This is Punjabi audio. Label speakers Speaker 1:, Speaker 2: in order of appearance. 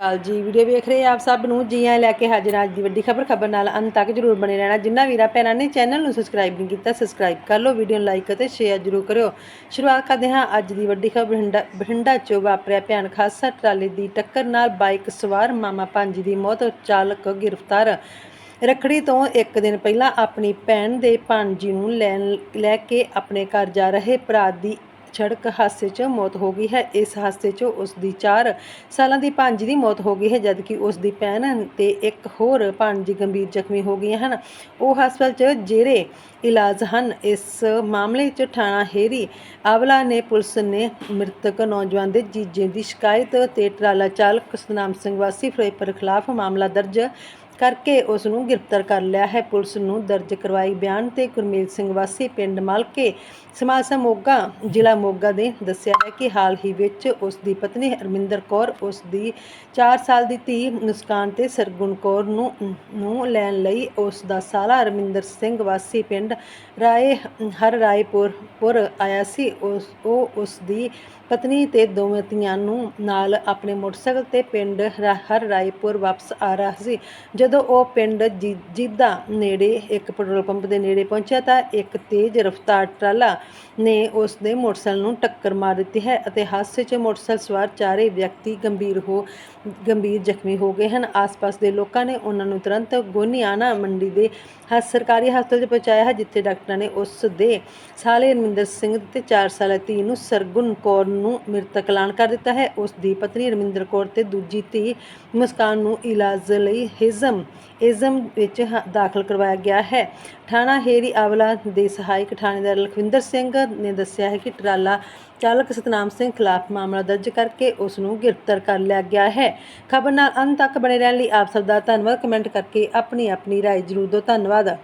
Speaker 1: ਕਾਲ ਜੀ, ਵੀਡੀਓ ਵੇਖ ਰਹੇ ਆਪ ਸਭ ਨੂੰ, ਜੀ ਆਇਆਂ ਲੈ ਕੇ ਹਾਜ਼ਰ ਅੱਜ ਦੀ ਵੱਡੀ ਖਬਰ। ਖਬਰ ਨਾਲ ਅੰਤ ਤੱਕ ਜਰੂਰ ਬਣੇ ਰਹਿਣਾ। ਜਿੰਨਾ ਵੀਰਾ, ਭੈਣਾਂ ਨੇ ਚੈਨਲ ਨੂੰ ਸਬਸਕ੍ਰਾਈਬ ਨਹੀਂ ਕੀਤਾ ਸਬਸਕ੍ਰਾਈਬ ਕਰ ਲਓ, ਵੀਡੀਓ ਨੂੰ ਲਾਈਕ ਅਤੇ ਸ਼ੇਅਰ ਜਰੂਰ ਕਰਿਓ। ਸ਼ੁਰੂਆਤ ਕਰਦੇ ਹਾਂ ਅੱਜ ਦੀ ਵੱਡੀ ਖਬਰ। ਬਠਿੰਡਾ ਬਠਿੰਡਾ 'ਚ ਵਾਪਰਿਆ ਭਿਆਨਕ ਹਾਦਸਾ। ਟਰਾਲੀ ਦੀ ਟੱਕਰ ਨਾਲ ਬਾਈਕ ਸਵਾਰ ਮਾਮਾ ਭਾਂਜੀ ਦੀ ਮੌਤ, ਚਾਲਕ ਗ੍ਰਿਫਤਾਰ। ਰੱਖੜੀ ਤੋਂ ਇੱਕ ਦਿਨ ਪਹਿਲਾਂ ਆਪਣੀ ਭੈਣ ਦੇ ਭਾਂਜੀ ਨੂੰ ਲੈਣ, ਲੈ ਕੇ ਆਪਣੇ ਘਰ ਜਾ ਰਹੇ ਭਰਾ ਦੀ ਸੜਕ ਹਾਦਸੇ 'ਚ ਮੌਤ ਹੋ ਗਈ ਹੈ। ਇਸ ਹਾਦਸੇ 'ਚ ਉਸ ਦੀ 4 ਸਾਲਾਂ ਦੀ ਭਾਂਜੀ ਦੀ ਮੌਤ ਹੋ ਗਈ ਹੈ, ਜਦਕਿ ਉਸ ਦੀ ਭੈਣ ਤੇ ਇੱਕ ਹੋਰ ਭਾਂਜੀ ਗੰਭੀਰ ਜ਼ਖਮੀ ਹੋ ਗਈਆਂ ਹਨ। ਉਹ ਹਸਪਤਾਲ 'ਚ ਜੇਰੇ ਇਲਾਜ ਹਨ। ਇਸ ਮਾਮਲੇ 'ਚ ਥਾਣਾ ਹੇਰੀ ਆਵਲਾ ਨੇ ਪੁਲਿਸ ਨੇ ਮ੍ਰਿਤਕ ਨੌਜਵਾਨ ਦੇ ਜੀਜੇ ਦੀ ਸ਼ਿਕਾਇਤ ਤੇ ਟਰਾਲਾ ਚਾਲਕ ਸਤਨਾਮ ਸਿੰਘ ਵਾਸੀ ਫਰੇਪਰ ਖਿਲਾਫ ਮਾਮਲਾ ਦਰਜ ਕਰਕੇ ਉਸ ਨੂੰ ਗ੍ਰਿਫਤਾਰ ਕਰ ਲਿਆ ਹੈ। ਪੁਲਿਸ ਨੂੰ ਦਰਜ ਕਰਵਾਈ ਬਿਆਨ ਤੇ ਗੁਰਮੀਤ ਸਿੰਘ ਵਾਸੀ ਪਿੰਡ ਮਾਲਕੇ ਸਮਾਸਾ ਮੋਗਾ, ਜ਼ਿਲ੍ਹਾ ਮੋਗਾ ਦੇ ਦੱਸਿਆ ਹੈ ਕਿ ਹਾਲ ਹੀ ਵਿੱਚ ਉਸ ਦੀ ਪਤਨੀ ਹਰਮਿੰਦਰ ਕੌਰ ਉਸ ਦੀ 4 ਸਾਲ ਦੀ ਧੀ ਮੁਸਕਾਨ ਤੇ ਸਰਗੁਣ ਕੌਰ ਨੂੰ ਨੂੰ ਲੈਣ ਲਈ ਉਸ ਦਾ ਸਾਲਾ ਹਰਮਿੰਦਰ ਸਿੰਘ ਵਾਸੀ ਪਿੰਡ ਰਾਏ, ਹਰ ਰਾਏਪੁਰ, ਪੁਰ ਆਇਆ ਸੀ। ਉਸ, ਉਹ ਉਸ ਦੀ ਪਤਨੀ ਤੇ ਦੋਵੇਂ ਧੀਆਂ ਨੂੰ ਨਾਲ ਆਪਣੇ ਮੋਟਰਸਾਈਕਲ ਤੇ ਪਿੰਡ ਰਾ- ਹਰ ਰਾਏਪੁਰ ਵਾਪਸ ਆ ਰਿਹਾ ਸੀ। ਜਦੋਂ ਉਹ ਪਿੰਡ ਜੀ- ਜੀਦਾ ਨੇੜੇ ਇੱਕ ਪੈਟਰੋਲ ਪੰਪ ਦੇ ਨੇੜੇ ਪਹੁੰਚਿਆ ਤਾਂ ਇੱਕ ਤੇਜ਼ ਰਫ਼ਤਾਰ ਟਰਾਲਾ ਨੇ ਉਸ ਦੇ ਮੋਟਰਸਾਈਕਲ ਨੂੰ ਟੱਕਰ ਮਾਰ ਦਿੱਤੀ ਹੈ ਅਤੇ ਹਾਦਸੇ 'ਚ ਮੋਟਰਸਾਈਕਲ ਸਵਾਰ ਚਾਰੇ ਵਿਅਕਤੀ ਗੰਭੀਰ ਹੋ, ਗੰਭੀਰ ਜ਼ਖਮੀ ਹੋ ਗਏ ਹਨ। ਆਸ-ਪਾਸ ਦੇ ਲੋਕਾਂ ਨੇ ਉਹਨਾਂ ਨੂੰ ਤੁਰੰਤ ਗੋਨੀਆਣਾ ਮੰਡੀ ਦੇ ਸਰਕਾਰੀ ਹਸਪਤਾਲ 'ਚ ਪਹੁੰਚਾਇਆ ਹੈ, ਜਿੱਥੇ ਡਾਕਟਰਾਂ ਨੇ ਉਸ ਦੇ ਸਾਲੇ ਰਮਿੰਦਰ ਸਿੰਘ ਤੇ 4 ਸਾਲਾ ਧੀ ਨੂੰ ਸਰਗੁਣ ਕੌਰ ਨੂੰ ਮ੍ਰਿਤਕ ਐਲਾਨ ਕਰ ਦਿੱਤਾ ਹੈ। ਉਸ ਦੀ ਪਤਨੀ ਰਮਿੰਦਰ ਕੌਰ ਤੇ ਦੂਜੀ ਧੀ ਮੁਸਕਾਨ ਨੂੰ ਇਲਾਜ ਲਈ ਹਿਜ਼ਮ ਇਜ਼ਮ ਵਿੱਚ ਹ- ਦਾਖਲ ਕਰਵਾਇਆ ਗਿਆ ਹੈ। ਥਾਣਾ ਹੇਰੀ ਆਵਲਾ ਦੇ ਸਹਾਇਕ ਥਾਣੇਦਾਰ ਲਖਵਿੰਦਰ ਸਿੰਘ ਨੇ ਦੱਸਿਆ ਹੈ ਕਿ ਟਰਾਲਾ ਚਾਲਕ ਸਤਨਾਮ ਸਿੰਘ ਖਿਲਾਫ ਮਾਮਲਾ ਦਰਜ ਕਰਕੇ ਉਸ ਨੂੰ ਗ੍ਰਿਫਤਾਰ ਕਰ ਲਿਆ ਗਿਆ ਹੈ। ਖਬਰ ਨਾਲ ਅੰਤ ਤੱਕ ਬਣੇ ਰਹਿਣ ਲਈ ਆਪ ਸਭ ਦਾ ਧੰਨਵਾਦ। ਕਮੈਂਟ ਕਰਕੇ ਆਪਣੀ ਆਪਣੀ ਰਾਏ ਜ਼ਰੂਰ ਦਿਓ। ਧੰਨਵਾਦ।